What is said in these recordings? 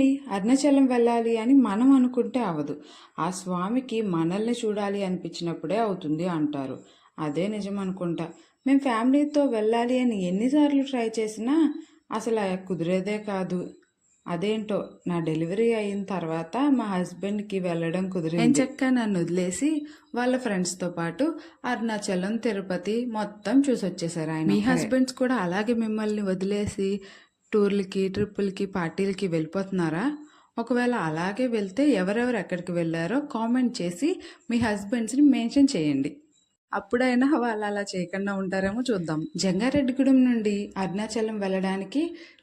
కాదండి అరుణాచలం వెళ్ళాలి అని మనం అనుకుంటే అవదు. ఆ స్వామికి మనల్ని చూడాలి అనిపించినప్పుడే అవుతుంది అంటారు. అదే నిజం అనుకుంటా. మేము ఫ్యామిలీతో వెళ్ళాలి అని ఎన్నిసార్లు ట్రై చేసినా అసలు కుదిరేదే కాదు. అదేంటో నా డెలివరీ అయిన తర్వాత మా హస్బెండ్కి వెళ్ళడం కుదిరింది. చక్క నన్ను వదిలేసి వాళ్ళ ఫ్రెండ్స్తో పాటు అరుణాచలం తిరుపతి మొత్తం చూసి వచ్చేసారు ఆయన. మీ హస్బెండ్స్ కూడా అలాగే మిమ్మల్ని వదిలేసి టూర్లకి ట్రిప్పులకి పార్టీలకి వెళ్ళిపోతున్నారా? ఒకవేళ అలాగే వెళ్తే ఎవరెవరు ఎక్కడికి వెళ్ళారో కామెంట్ చేసి మీ హస్బెండ్స్ని మెన్షన్ చేయండి. అప్పుడైనా వాళ్ళు అలా చేయకుండా ఉంటారేమో చూద్దాం. జంగారెడ్డిగూడెం నుండి అరుణాచలం వెళ్ళడానికి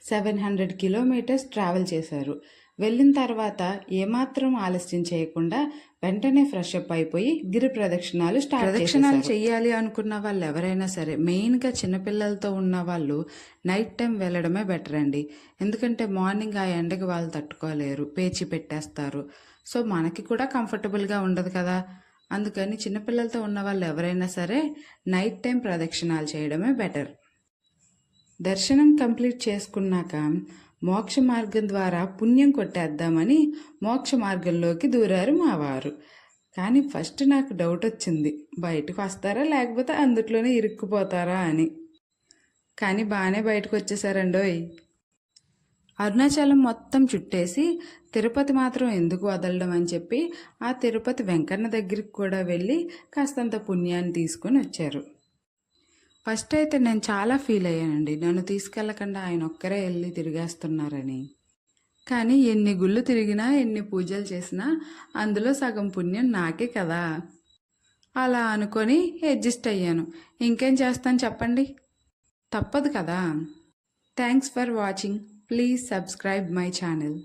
సెవెన్ హండ్రెడ్ కిలోమీటర్స్ ట్రావెల్ చేశారు. వెళ్ళిన తర్వాత ఏమాత్రం ఆలస్యం చేయకుండా వెంటనే ఫ్రెష్ అప్ అయిపోయి గిరి ప్రదక్షిణాలు స్టార్ట్ ప్రదక్షిణాలు చేయాలి అనుకున్న వాళ్ళు ఎవరైనా సరే మెయిన్గా చిన్నపిల్లలతో ఉన్న వాళ్ళు నైట్ టైం వెళ్ళడమే బెటర్ అండి. ఎందుకంటే మార్నింగ్ ఆ ఎండకి వాళ్ళు తట్టుకోలేరు పేచి పెట్టేస్తారు. సో మనకి కూడా కంఫర్టబుల్గా ఉండదు కదా. అందుకని చిన్నపిల్లలతో ఉన్న వాళ్ళు ఎవరైనా సరే నైట్ టైం ప్రదక్షిణాలు చేయడమే బెటర్ దర్శనం కంప్లీట్ చేసుకున్నాక మోక్ష మార్గం ద్వారా పుణ్యం కొట్టేద్దామని మోక్ష మార్గంలోకి దూరారు మా వారు కానీ ఫస్ట్ నాకు డౌట్ వచ్చింది. బయటకు వస్తారా లేకపోతే అందుట్లోనే ఇరుక్కుపోతారా అని. కానీ బాగానే బయటకు వచ్చేసారండోయ్. అరుణాచలం మొత్తం చుట్టేసి తిరుపతి మాత్రం ఎందుకు వదలడం అని చెప్పి ఆ తిరుపతి వెంకన్న దగ్గరికి కూడా వెళ్ళి కాస్తంత పుణ్యాన్ని తీసుకొని వచ్చారు. ఫస్ట్ అయితే నేను చాలా ఫీల్ అయ్యానండి. నన్ను తీసుకెళ్ళకుండా ఆయన ఒక్కరే వెళ్ళి తిరిగేస్తున్నారని. కానీ ఎన్ని గుళ్ళు తిరిగినా ఎన్ని పూజలు చేసినా అందులో సగం పుణ్యం నాకే కదా. అలా అనుకొని అడ్జస్ట్ అయ్యాను. ఇంకేం చేస్తాను చెప్పండి? తప్పదు కదా. Thanks for watching. Please subscribe my channel.